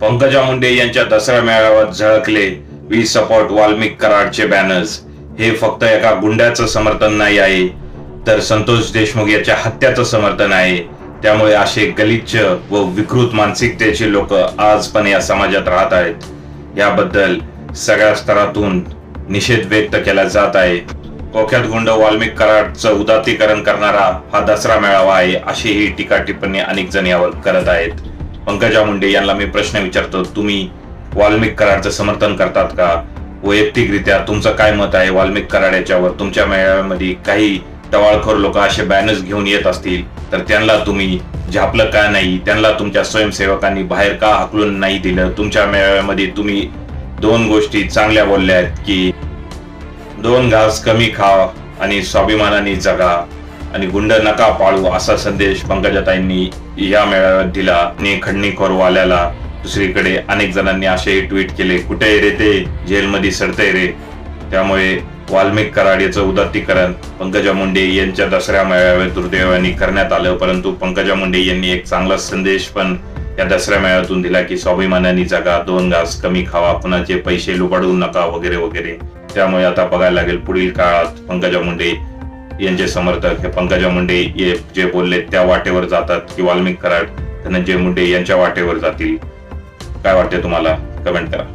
पंकजा मुंडे यांच्या दसरा मेळाव्यात झळकले. वी सपोर्ट वाल्मिक कराडचे बॅनर्स हे फक्त एका गुंड्याचं समर्थन नाही आहे. तर संतोष देशमुख याच्या हत्याचं समर्थन आहे. त्यामुळे असे गलिच्छ व विकृत मानसिकतेचे लोक आज पण या समाजात राहत आहेत. याबद्दल सगळ्या स्तरातून निषेध व्यक्त केला जात आहे. कोख्यात गुंड वाल्मिक कराडचं उदातीकरण करणारा हा दसरा मेळावा आहे अशी ही टीका टिप्पणी अनेक जण यावर करत आहेत. पंकजा मुंडे यांना मी प्रश्न विचारतो तुम्ही वाल्मिक कराडचं समर्थन करतात का? वैयक्तिकरित्या तुमचं काय मत आहे वाल्मिक कराड याच्यावर तुमच्या मेळाव्यामध्ये काही टवाळखोर लोक असे बॅनर्स घेऊन येत असतील तर त्यांना तुम्ही झापलं का नाही? त्यांना तुमच्या स्वयंसेवकांनी बाहेर का हकलून नाही दिलं? तुमच्या मेळाव्यामध्ये तुम्ही दोन गोष्टी चांगल्या बोलल्या आहेत की दोन घास कमी खा आणि स्वाभिमानाने जगा. आणि गुंड नका पाळू असा संदेश पंकजाताईंनी या मेळाव्यात दिला आणि खंडणीखोर वाल्याला दुसरीकडे अनेक जणांनी असेही ट्विट केले कुठे रे ते? जेलमध्ये सरते रे. त्यामुळे वाल्मिक कराड याचं उदात्तीकरण पंकजा मुंडे यांच्या दसऱ्या मेळाव्यात दुर्दैवाने करण्यात आलं. परंतु पंकजा मुंडे यांनी एक चांगला संदेश पण या दसऱ्या मेळाव्यातून दिला की स्वाभिमानाने जगा दोन घास कमी खावा कुणाचे पैसे लुबाडू नका वगैरे वगैरे. त्यामुळे आता बघायला लागेल पुढील काळात पंकजा मुंडे यांचे समर्थक हे पंकजा मुंडे हे जे बोलले त्या वाटेवर जातात की वाल्मिक कराड धनंजय मुंडे यांच्या वाटेवर जातील. काय वाटते तुम्हाला? कमेंट करा.